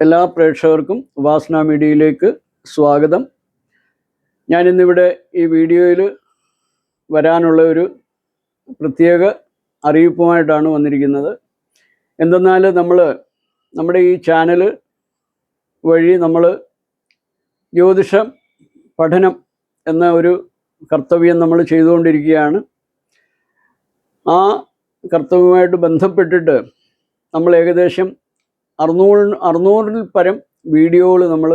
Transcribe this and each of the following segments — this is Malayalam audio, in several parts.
എല്ലാ പ്രേക്ഷകർക്കും ഉപാസന മീഡിയയിലേക്ക് സ്വാഗതം. ഞാനിന്നിവിടെ ഈ വീഡിയോയിൽ വരാനുള്ള ഒരു പ്രത്യേക അറിയിപ്പുമായിട്ടാണ് വന്നിരിക്കുന്നത്. എന്തെന്നാൽ നമ്മൾ നമ്മുടെ ഈ ചാനൽ വഴി നമ്മൾ ജ്യോതിഷം പഠനം എന്ന ഒരു കർത്തവ്യം നമ്മൾ ചെയ്തുകൊണ്ടിരിക്കുകയാണ്. ആ കർത്തവ്യവുമായിട്ട് ബന്ധപ്പെട്ടിട്ട് നമ്മൾ ഏകദേശം അറുന്നൂറ് അറുന്നൂറിൽ പരം വീഡിയോകൾ നമ്മൾ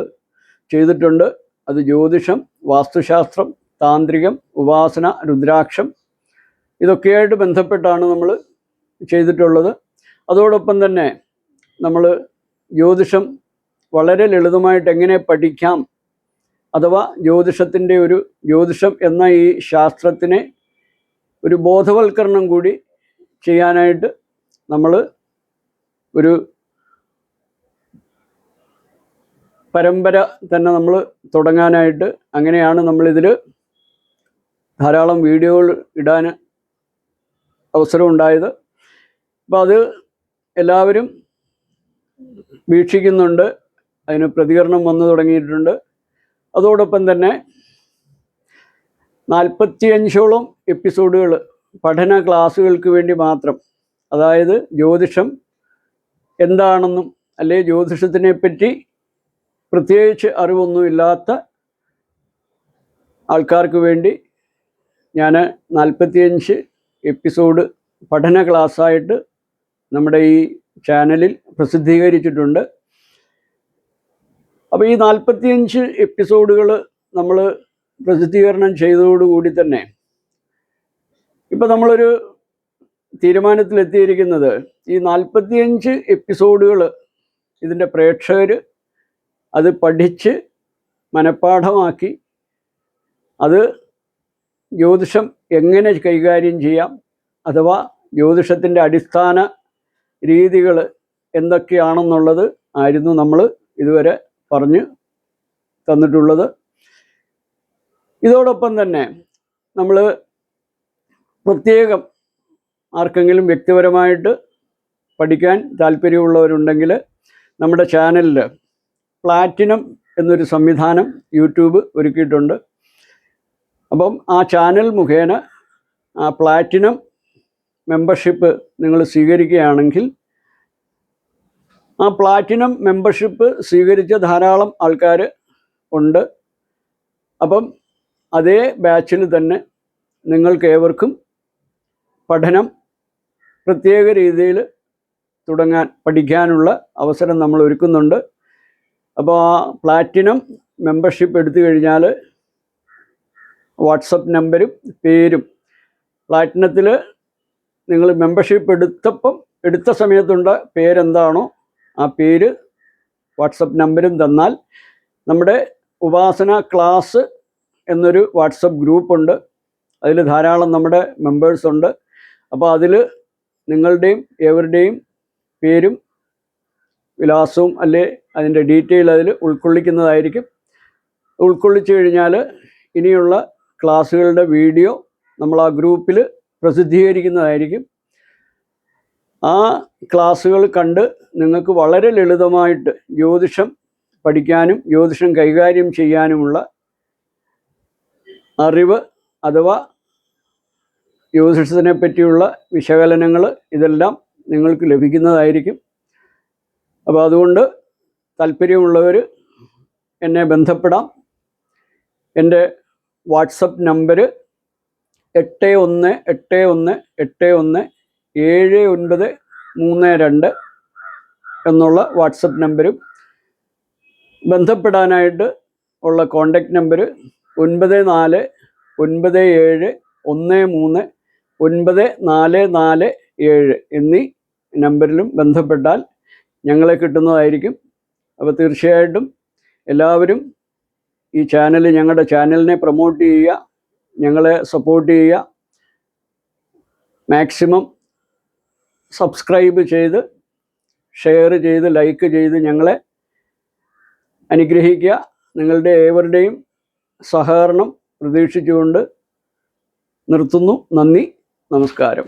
ചെയ്തിട്ടുണ്ട്. അത് ജ്യോതിഷം വാസ്തുശാസ്ത്രം താന്ത്രികം ഉപാസന രുദ്രാക്ഷം ഇതൊക്കെയായിട്ട് ബന്ധപ്പെട്ടാണ് നമ്മൾ ചെയ്തിട്ടുള്ളത്. അതോടൊപ്പം തന്നെ നമ്മൾ ജ്യോതിഷം വളരെ ലളിതമായിട്ട് എങ്ങനെ പഠിക്കാം അഥവാ ജ്യോതിഷത്തിന്റെ ഒരു ജ്യോതിഷം എന്ന ഈ ശാസ്ത്രത്തിനെ ഒരു ബോധവൽക്കരണം കൂടി ചെയ്യാനായിട്ട് നമ്മൾ ഒരു പരമ്പര തന്നെ നമ്മൾ തുടങ്ങാനായിട്ട് അങ്ങനെയാണ് നമ്മളിതിൽ ധാരാളം വീഡിയോകൾ ഇടാൻ അവസരം ഉണ്ടായത്. അപ്പോൾ അത് എല്ലാവരും വീക്ഷിക്കുന്നുണ്ട്. അതിന് പ്രതികരണം വന്നു തുടങ്ങിയിട്ടുണ്ട്. അതോടൊപ്പം തന്നെ നാൽപ്പത്തിയഞ്ചോളം എപ്പിസോഡുകൾ പഠന ക്ലാസ്സുകൾക്ക് വേണ്ടി മാത്രം അതായത് ജ്യോതിഷം എന്താണെന്നും അല്ലെ ജ്യോതിഷത്തിനെ പറ്റി പ്രത്യേകിച്ച് അറിവൊന്നുമില്ലാത്ത ആൾക്കാർക്ക് വേണ്ടി ഞാൻ നാൽപ്പത്തിയഞ്ച് എപ്പിസോഡ് പഠന ക്ലാസ്സായിട്ട് നമ്മുടെ ഈ ചാനലിൽ പ്രസിദ്ധീകരിച്ചിട്ടുണ്ട്. അപ്പോൾ ഈ നാൽപ്പത്തിയഞ്ച് എപ്പിസോഡുകൾ നമ്മൾ പ്രസിദ്ധീകരണം ചെയ്തതോടുകൂടി തന്നെ ഇപ്പം നമ്മളൊരു തീരുമാനത്തിലെത്തിയിരിക്കുന്നത് ഈ നാൽപ്പത്തിയഞ്ച് എപ്പിസോഡുകൾ ഇതിന്റെ പ്രേക്ഷകർ അത് പഠിച്ച് മനഃപ്പാഠമാക്കി അത് ജ്യോതിഷം എങ്ങനെ കൈകാര്യം ചെയ്യാം അഥവാ ജ്യോതിഷത്തിന്റെ അടിസ്ഥാന രീതികൾ എന്തൊക്കെയാണെന്നുള്ളത് ആയിരുന്നു നമ്മൾ ഇതുവരെ പറഞ്ഞ് തന്നിട്ടുള്ളത്. ഇതോടൊപ്പം തന്നെ നമ്മൾ പ്രത്യേകം ആർക്കെങ്കിലും വ്യക്തിപരമായിട്ട് പഠിക്കാൻ താല്പര്യമുള്ളവരുണ്ടെങ്കിൽ നമ്മുടെ ചാനലിൽ പ്ലാറ്റിനം എന്നൊരു സംവിധാനം യൂട്യൂബ് ഒരുക്കിയിട്ടുണ്ട്. അപ്പം ആ ചാനൽ മുഖേന ആ പ്ലാറ്റിനം മെമ്പർഷിപ്പ് നിങ്ങൾ സ്വീകരിക്കുകയാണെങ്കിൽ ആ പ്ലാറ്റിനം മെമ്പർഷിപ്പ് സ്വീകരിച്ച ധാരാളം ആൾക്കാർ ഉണ്ട്. അപ്പം അതേ ബാച്ചിൽ തന്നെ നിങ്ങൾക്ക് ഏവർക്കും പഠനം പ്രത്യേക രീതിയിൽ തുടങ്ങാൻ പഠിക്കാനുള്ള അവസരം നമ്മൾ ഒരുക്കുന്നുണ്ട്. അപ്പോൾ ആ പ്ലാറ്റിനം മെമ്പർഷിപ്പ് എടുത്തു കഴിഞ്ഞാൽ വാട്സപ്പ് നമ്പരും പേരും. പ്ലാറ്റിനത്തിൽ നിങ്ങൾ മെമ്പർഷിപ്പ് എടുത്തപ്പം എടുത്ത സമയത്തുള്ള പേരെന്താണോ ആ പേര് വാട്സപ്പ് നമ്പരും തന്നാൽ നമ്മുടെ ഉപാസന ക്ലാസ് എന്നൊരു വാട്സപ്പ് ഗ്രൂപ്പുണ്ട്. അതിൽ ധാരാളം നമ്മുടെ മെമ്പേഴ്സ് ഉണ്ട്. അപ്പോൾ അതിൽ നിങ്ങളുടെയും എവരുടെയും പേരും വിലാസവും അല്ലെ അതിന്റെ ഡീറ്റെയിൽ അതിൽ ഉൾക്കൊള്ളിക്കുന്നതായിരിക്കും. ഉൾക്കൊള്ളിച്ചു കഴിഞ്ഞാൽ ഇനിയുള്ള ക്ലാസ്സുകളുടെ വീഡിയോ നമ്മൾ ആ ഗ്രൂപ്പിൽ പ്രസിദ്ധീകരിക്കുന്നതായിരിക്കും. ആ ക്ലാസ്സുകൾ കണ്ട് നിങ്ങൾക്ക് വളരെ ലളിതമായിട്ട് ജ്യോതിഷം പഠിക്കാനും ജ്യോതിഷം കൈകാര്യം ചെയ്യാനുമുള്ള അറിവ് അഥവാ ജ്യോതിഷത്തിനെ പറ്റിയുള്ള വിശകലനങ്ങൾ ഇതെല്ലാം നിങ്ങൾക്ക് ലഭിക്കുന്നതായിരിക്കും. അപ്പോൾ അതുകൊണ്ട് താല്പര്യമുള്ളവർ എന്നെ ബന്ധപ്പെടാം. എന്റെ വാട്സപ്പ് നമ്പർ എട്ട് ഒന്ന് എട്ട് ഒന്ന് എട്ട് ഒന്ന് ഏഴ് ഒൻപത് മൂന്ന് രണ്ട് എന്നുള്ള വാട്സപ്പ് നമ്പരും. ബന്ധപ്പെടാനായിട്ട് ഉള്ള കോണ്ടാക്ട് നമ്പർ ഒൻപത് നാല് ഒൻപത് ഏഴ് ഒന്ന് മൂന്ന് ഒൻപത് നാല് നാല് ഏഴ് എന്നീ നമ്പറിലും ബന്ധപ്പെട്ടാൽ ഞങ്ങളെ കിട്ടുന്നതായിരിക്കും. അപ്പോൾ തീർച്ചയായിട്ടും എല്ലാവരും ഈ ചാനൽ ഞങ്ങളുടെ ചാനലിനെ പ്രൊമോട്ട് ചെയ്യുക ഞങ്ങളെ സപ്പോർട്ട് ചെയ്യുക. മാക്സിമം സബ്സ്ക്രൈബ് ചെയ്ത് ഷെയർ ചെയ്ത് ലൈക്ക് ചെയ്ത് ഞങ്ങളെ അനുഗ്രഹിക്കുക. നിങ്ങളുടെ ഏവരുടെയും സഹകരണം പ്രതീക്ഷിച്ചുകൊണ്ട് നിർത്തുന്നു. നന്ദി നമസ്കാരം.